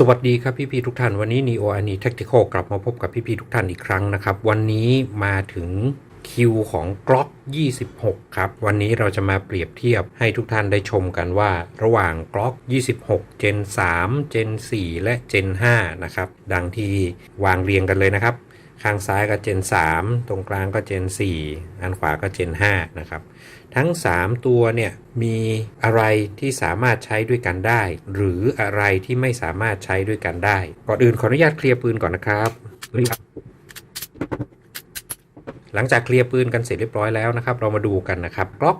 สวัสดีครับพี่ๆทุกท่าน วันนี้ Neo a n i Tactical กลับมาพบกับพี่ๆทุกท่านอีกครั้งนะครับ วันนี้มาถึงคิวของ Glock 26 ครับ วันนี้เราจะมาเปรียบเทียบให้ทุกท่านได้ชมกันว่า ระหว่าง Glock 26 Gen 3 Gen 4 และ Gen 5 นะครับ ดังที่วางเรียงกันเลยนะครับ ข้างซ้ายก็ Gen 3 ตรงกลางก็ Gen 4 อันขวาก็ Gen 5 นะครับ ทั้ง 3 ตัวเนี่ยมีอะไรที่สามารถใช้ด้วยกันได้ หรืออะไรที่ไม่สามารถใช้ด้วยกันได้ ก่อนอื่นขออนุญาตเคลียร์ปืนก่อนนะครับหลังจากเคลียร์ปืนกันเสร็จเรียบร้อยแล้วนะครับ เรามาดูกันนะครับกล็อก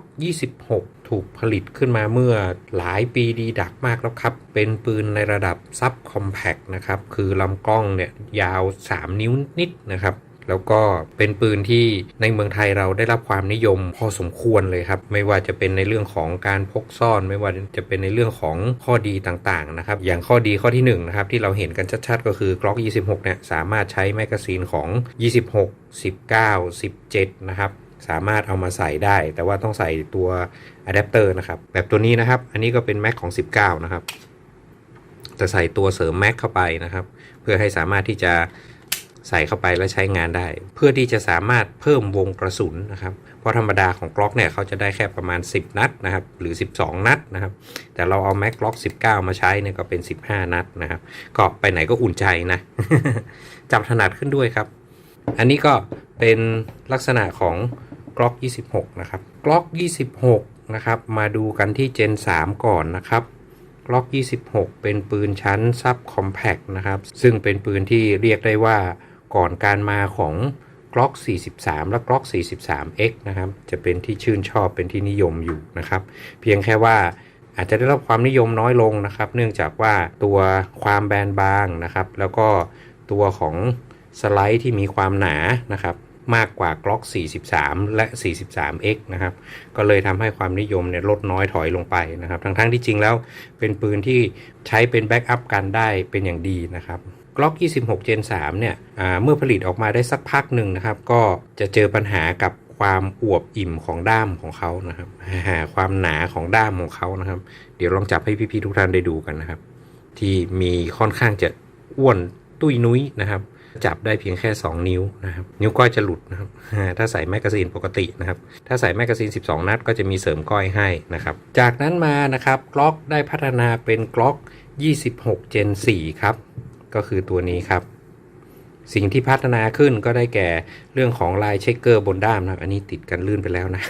26 ถูกผลิตขึ้นมาเมื่อหลายปีดีดักมากแล้วครับ เป็นปืนในระดับซับคอมแพกนะครับ คือลำกล้องเนี่ยยาว 3 นิ้วนิดนะครับ แล้วก็เป็นปืนที่ในเมืองไทยเราได้รับความนิยมพอสมควรเลยครับ ไม่ว่าจะเป็นในเรื่องของการพกซ่อน ไม่ว่าจะเป็นในเรื่องของข้อดีต่างๆนะครับ อย่างข้อดีข้อที่1นงนะครับที่เราเห็นกันชัดๆ ก็คือ Glock 26 เนี่ยสามารถใช้แมกกาซีนของ 26 19 17 นะครับสามารถเอามาใส่ได้ แต่ว่าต้องใส่ตัวอะแดปเตอร์นะครับ แบบตัวนี้นะครับ อันนี้ก็เป็นแม็กของ 19 นะครับจะใส่ตัวเสริมแม็กเข้าไปนะครับ เพื่อให้สามารถที่จะ ใส่เข้าไปแล้วใช้งานได้ เพื่อที่จะสามารถเพิ่มวงกระสุนนะครับ เพราะธรรมดาของกล็อกเนี่ยเขาจะได้แค่ประมาณ 10 นัดนะครับ หรือ 12 นัดนะครับ แต่เราเอาแม็กกล็อก 19 มาใช้เนี่ยก็เป็น 15 นัดนะครับ ก็ไปไหนก็อุ่นใจนะ จับถนัดขึ้นด้วยครับ อันนี้ก็เป็นลักษณะของกล็อก 26 นะครับกล็อก 26 นะครับ มาดูกันที่ Gen 3 ก่อนนะครับกล็อก 26 เป็นปืนชั้นซับคอมแพกนะครับ ซึ่งเป็นปืนที่เรียกได้ว่า ก่อนการมาของกล็อก 43 และกล็อก 43X นะครับ จะเป็นที่ชื่นชอบเป็นที่นิยมอยู่นะครับ เพียงแค่ว่าอาจจะได้รับความนิยมน้อยลงนะครับ เนื่องจากว่าตัวความแบนบางนะครับ แล้วก็ตัวของสไลด์ที่มีความหนานะครับ มากกว่ากล็อก 43 และ 43X นะครับ ก็เลยทำให้ความนิยมเนี่ยลดน้อยถอยลงไปนะครับ ทั้งๆทที่จริงแล้วเป็นปืนที่ใช้เป็นแบ็กอัพกันได้เป็นอย่างดีนะครับ กล็อก26 Gen 3 เนี่ยเมื่อผลิตออกมาได้สักพักหนึ่งนะครับ ก็จะเจอปัญหากับความอวบอิ่มของด้ามของเขานะครับความหนาของด้ามของเขานะครับ เดี๋ยวลองจับให้พี่ๆทุกท่านได้ดูกันนะครับ ที่มีค่อนข้างจะอ้วนตุ้ยนุ้ยนะครับ จับได้เพียงแค่ 2 นิ้วนะครับ นิ้วก้อยจะหลุดนะครับ ถ้าใส่แมกกาซีนปกตินะครับ ถ้าใส่แมกกาซีน 12 นัด ก็จะมีเสริมก้อยให้นะครับ จากนั้นมานะครับกล็อกได้พัฒนาเป็นกล็อก 26 Gen 4 ครับ ก็คือตัวนี้ครับ สิ่งที่พัฒนาขึ้นก็ได้แก่เรื่องของลายเช็คเกอร์บนด้ามนะครับอันนี้ติดกันลื่นไปแล้วนะ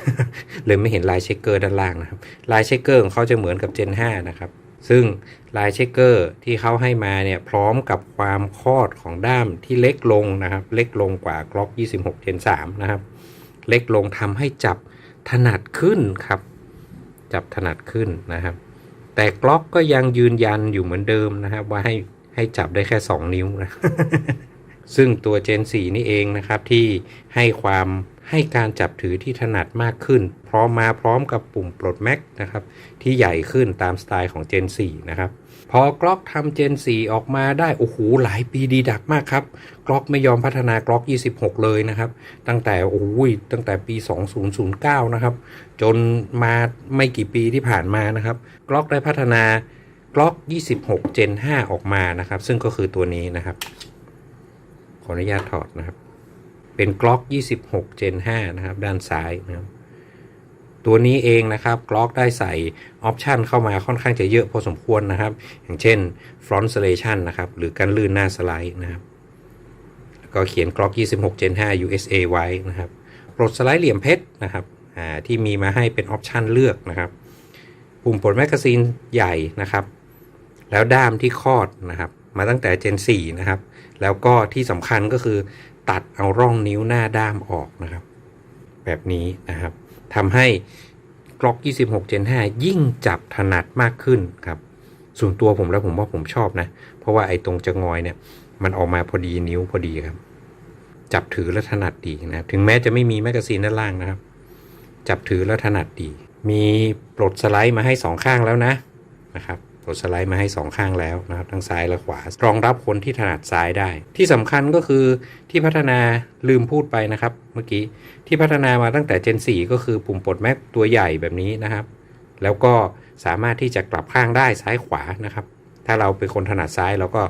เลยไม่เห็นลายเช็คเกอร์ด้านล่างนะครับลายเช็คเกอร์ของเขาจะเหมือนกับ Gen 5 นะครับซึ่งลายเช็คเกอร์ที่เขาให้มาเนี่ยพร้อมกับความคอดของด้ามที่เล็กลงนะครับ เล็กลงกว่า Glock 26 Gen 3 นะครับ เล็กลงทำให้จับถนัดขึ้นครับ จับถนัดขึ้นนะครับ แต่กล็อกก็ยังยืนยันอยู่เหมือนเดิมนะครับว่าให้ ให้จับได้แค่ 2 นิ้วนะ ซึ่งตัว Gen 4 นี่เองนะครับที่ให้ความให้การจับถือที่ถนัดมากขึ้น พร้อมมาพร้อมกับปุ่มปลดแม็กนะครับที่ใหญ่ขึ้นตามสไตล์ของ Gen 4 นะครับ พอกล็อกทำ Gen 4 ออกมาได้ โอ้โห หลายปีดีดักมากครับกล็อกไม่ยอมพัฒนากล็อก 26 เลยนะครับ ตั้งแต่โอ้ยตั้งแต่ปี 2009 นะครับ จนมาไม่กี่ปีที่ผ่านมานะครับกล็อกได้พัฒนา กล็อก26 Gen 5 ออกมานะครับ ซึ่งก็คือตัวนี้นะครับ ขออนุญาตถอดนะครับ เป็นกล็อก26 Gen 5 นะครับ ด้านซ้ายนะครับ ตัวนี้เองนะครับกล็อกได้ใส่ออปชันเข้ามาค่อนข้างจะเยอะพอสมควรนะครับ อย่างเช่น front selation นะครับ หรือการลื่นหน้าสไลด์นะครับแล้วก็เขียนกล็อก26 Gen 5 USA ไว้นะครับปลดสไลด์เหลี่ยมเพชรนะครับอ่าที่มีมาให้เป็นออปชันเลือกนะครับ ปุ่มปลดแมกกาซีนใหญ่นะครับ แล้วด้ามที่คลอดนะครับ มาตั้งแต่ Gen 4 นะครับ แล้วก็ที่สำคัญก็คือ ตัดเอาร่องนิ้วหน้าด้ามออกนะครับ แบบนี้นะครับทำให้กล็อก 26 Gen 5 ยิ่งจับถนัดมากขึ้นครับ ส่วนตัวผมแล้วผมว่าผมชอบนะ เพราะว่าไอ้ตรงจะงอยเนี่ย มันออกมาพอดีนิ้วพอดีครับ จับถือและถนัดดีนะครับ ถึงแม้จะไม่มีแมกกาซีนด้านล่างนะครับ จับถือและถนัดดี มีปลดสไลด์มาให้สองข้างแล้วนะนะครับ ดสไลด์มาให้สองข้างแล้วนะครับทั้งซ้ายและขวา รองรับคนที่ถนัดซ้ายได้ ที่สำคัญก็คือที่พัฒนาลืมพูดไปนะครับ เมื่อกี้ที่พัฒนามาตั้งแต่ Gen 4 ก็คือปุ่มปลดแม็กตัวใหญ่แบบนี้นะครับ แล้วก็สามารถที่จะกลับข้างได้ซ้ายขวานะครับ ถ้าเราเป็นคนถนัดซ้ายเราก็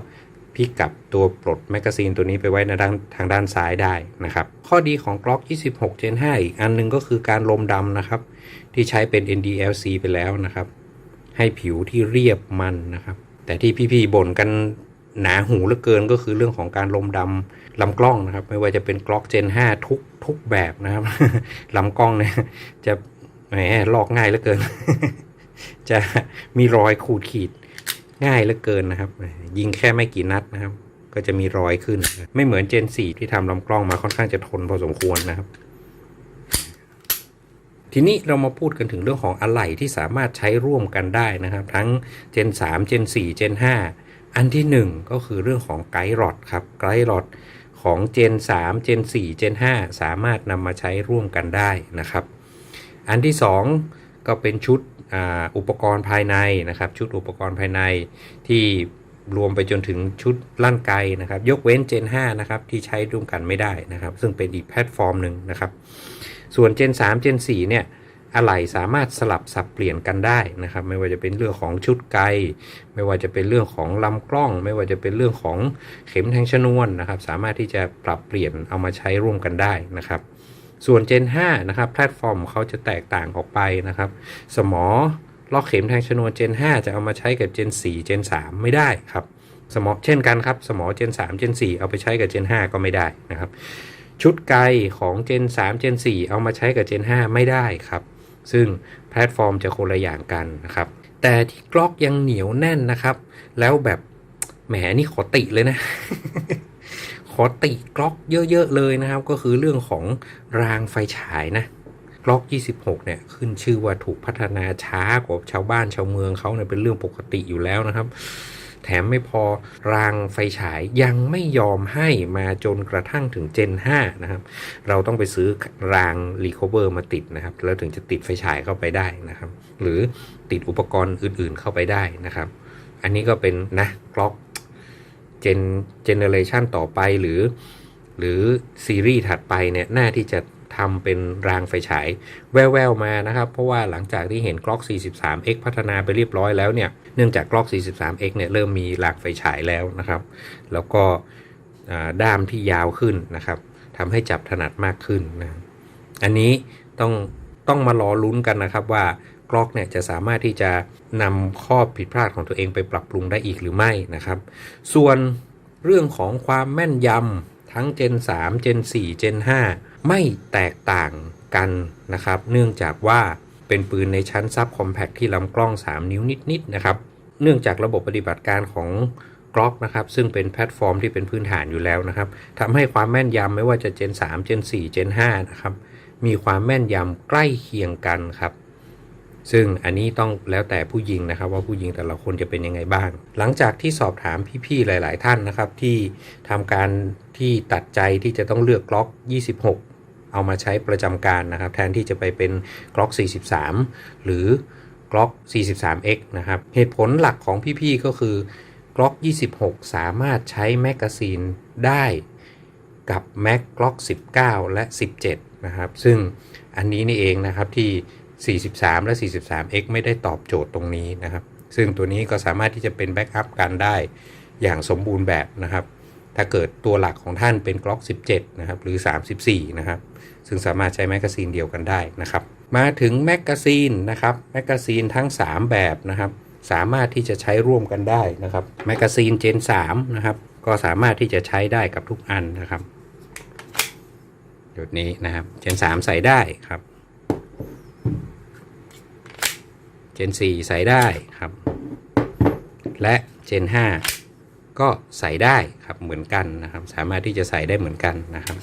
พลิกกลับตัวปลดแมกกาซีนตัวนี้ไปไว้ในด้านทางด้านซ้ายได้นะครับ ข้อดีของ Glock 26 Gen 5 อีกอันหนึงก็คือการลมดำนะครับ ที่ใช้เป็น NDLC ไปแล้วนะครับ ให้ผิวที่เรียบมันนะครับ แต่ที่พี่ๆบ่นกันหนาหูเหลือเกินก็คือเรื่องของการลมดำลำกล้องนะครับ ไม่ว่าจะเป็น Glock Gen 5ทุกทุกแบบนะครับลำกล้องเนี่ยจะแหมลอกง่ายเหลือเกิน จะมีรอยขูดขีดง่ายเหลือเกินนะครับ ยิงแค่ไม่กี่นัดนะครับ ก็จะมีรอยขึ้น ไม่เหมือน Gen 4ที่ทำลำกล้องมาค่อนข้างจะทนพอสมควรนะครับ ทีนี้เรามาพูดกันถึงเรื่องของอะไหล่ที่สามารถใช้ร่วมกันได้นะครับ ทั้ง Gen 3 Gen 4 Gen 5 อันที่ 1 ก็คือเรื่องของไกด์รอดครับไกด์รอดของ Gen 3 Gen 4 Gen 5 สามารถนำมาใช้ร่วมกันได้นะครับ อันที่ 2 ก็เป็นชุดอ,อุปกรณ์ภายในนะครับ ชุดอุปกรณ์ภายในที่รวมไปจนถึงชุดลั่นไกนะครับ ยกเว้น Gen 5 นะครับ ที่ใช้ร่วมกันไม่ได้นะครับ ซึ่งเป็นอีกแพลตฟอร์มหนึ่งนะครับ ส่วน Gen 3 Gen 4เนี่ยอะไหล่สามารถสลับสับเปลี่ยนกันได้นะครับ ไม่ว่าจะเป็นเรื่องของชุดไกไม่ว่าจะเป็นเรื่องของลำกล้อง ไม่ว่าจะเป็นเรื่องของเข็มแทงชนวนนะครับ สามารถที่จะปรับเปลี่ยนเอามาใช้ร่วมกันได้นะครับส่วน Gen 5 นะครับ แพลตฟอร์มเขาจะแตกต่างออกไปนะครับ สมอลอกเข็มแทงชนวน Gen 5 จะเอามาใช้กับ Gen 4 Gen 3 ไม่ได้ครับ สมอเช่นกันครับ สมอ Gen 3 Gen 4 เอาไปใช้กับ Gen 5 ก็ไม่ได้นะครับ ชุดไกของ Gen 3 Gen 4 เอามาใช้กับ Gen 5 ไม่ได้ครับ ซึ่งแพลตฟอร์มจะคนละอย่างกันนะครับ แต่ที่กล็อกยังเหนียวแน่นนะครับ แล้วแบบแหมนี่ขอติเลยนะ ขอติกล็อกเยอะ ๆ เลยนะครับ ก็คือเรื่องของรางไฟฉายนะกล็อก 26 เนี่ย ขึ้นชื่อว่าถูกพัฒนาช้ากว่าชาวบ้านชาวเมืองเขาเนี่ยเป็นเรื่องปกติอยู่แล้วนะครับ แถมไม่พอรางไฟฉายยังไม่ยอมให้มาจนกระทั่งถึง Gen 5 นะครับ เราต้องไปซื้อรางรีคอเวอร์มาติดนะครับ แล้วถึงจะติดไฟฉายเข้าไปได้นะครับ หรือติดอุปกรณ์อื่นๆเข้าไปได้นะครับ อันนี้ก็เป็นนะกล็อกเจนเจเนเรชันต่อไปหรือ หรือซีรีส์ถัดไปเนี่ยน่าที่จะ ทำเป็นรางไฟฉาย แว่วๆมานะครับ เพราะว่าหลังจากที่เห็นกล็อก 43x พัฒนาไปเรียบร้อยแล้วเนี่ยเนื่องจากกล็อก 43x เนี่ยเริ่มมีรางไฟฉายแล้วนะครับ แล้วก็ด้ามที่ยาวขึ้นนะครับทำให้จับถนัดมากขึ้นนะอันนี้ต้องต้องมารอลุ้นกันนะครับว่ากล็อกเนี่ยจะสามารถที่จะนำข้อผิดพลาดของตัวเองไปปรับปรุงได้อีกหรือไม่นะครับ ส่วนเรื่องของความแม่นยำ ทั้ง Gen 3 Gen 4 Gen 5 ไม่แตกต่างกันนะครับ เนื่องจากว่าเป็นปืนในชั้นซับคอมแพคที่ลำกล้อง 3 นิ้วนิดๆนะครับ เนื่องจากระบบปฏิบัติการของกล็อกนะครับ ซึ่งเป็นแพลตฟอร์มที่เป็นพื้นฐานอยู่แล้วนะครับทำให้ความแม่นยำไม่ว่าจะ Gen 3 Gen 4 Gen 5 นะครับ มีความแม่นยำใกล้เคียงกันครับ ซึ่งอันนี้ต้องแล้วแต่ผู้ยิงนะครับว่าผู้ยิงแต่ละคนจะเป็นยังไงบ้าง หลังจากที่สอบถามพี่ๆหลาย ๆ ท่านนะครับ ที่ทำการที่ตัดใจที่จะต้องเลือกกล็อก 26 เอามาใช้ประจำการนะครับ แทนที่จะไปเป็นกล็อก 43 หรือกล็อก 43x นะครับ เหตุผลหลักของพี่ๆก็คือกล็อก 26 สามารถใช้แมกกาซีนได้กับแม็กกล็อก 19 และ 17 นะครับ ซึ่งอันนี้นี่เองนะครับที่ 43 และ 43x ไม่ได้ตอบโจทย์ตรงนี้นะครับ ซึ่งตัวนี้ก็สามารถที่จะเป็นแบ็กอัพกันได้อย่างสมบูรณ์แบบนะครับ ถ้าเกิดตัวหลักของท่านเป็นกล็อก17 นะครับ หรือ 34 นะครับ ซึ่งสามารถใช้แมกกาซีนเดียวกันได้นะครับ มาถึงแมกกาซีนนะครับ แมกกาซีนทั้ง 3 แบบนะครับ สามารถที่จะใช้ร่วมกันได้นะครับ แมกกาซีน Gen 3นะครับ ก็สามารถที่จะใช้ได้กับทุกอันนะครับ จุดนี้นะครับ Gen 3ใส่ได้ครับ Gen 4 ใส่ได้ครับ และ Gen 5 ก็ใส่ได้ครับเหมือนกันนะครับ สามารถที่จะใส่ได้เหมือนกันนะครับ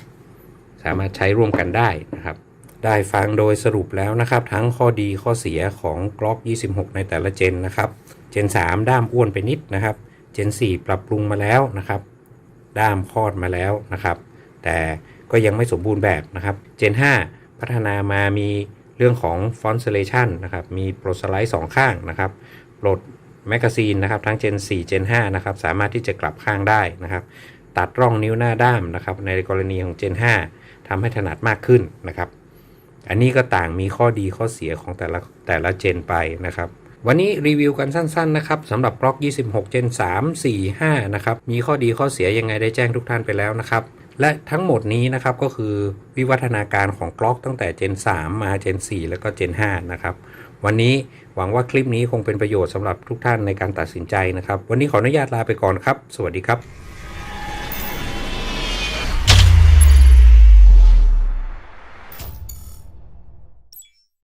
สามารถใช้ร่วมกันได้นะครับ ได้ฟังโดยสรุปแล้วนะครับ ทั้งข้อดีข้อเสียของ Glock 26 ในแต่ละเจนนะครับ Gen 3ด้ามอ้วนไปนิดนะครับ Gen 4ปรับปรุงมาแล้วนะครับ ด้ามคอดมาแล้วนะครับ แต่ก็ยังไม่สมบูรณ์แบบนะครับ Gen 5พัฒนามามี เรื่องของ font selection นะครับ มีโปลดสไลด์สองข้างนะครับโปลดแมกกาซีนนะครับ ทั้ง Gen 4 Gen 5นะครับ สามารถที่จะกลับข้างได้นะครับ ตัดร่องนิ้วหน้าด้ามนะครับ ในกรณีของ Gen 5ทำให้ถนัดมากขึ้นนะครับ อันนี้ก็ต่างมีข้อดีข้อเสียของแต่ละแต่ละเจนไปนะครับวันนี้รีวิวกันสั้นๆนะครับสำหรับกล็อก 26 Gen 3 4 5 นะครับ มีข้อดีข้อเสียยังไงได้แจ้งทุกท่านไปแล้วนะครับ และทั้งหมดนี้นะครับก็คือวิวัฒนาการของกล็อกตั้งแต่ Gen 3 มา Gen 4 แล้วก็ Gen 5 นะครับ วันนี้หวังว่าคลิปนี้คงเป็นประโยชน์สำหรับทุกท่านในการตัดสินใจนะครับ วันนี้ขออนุญาตลาไปก่อนครับ สวัสดีครับ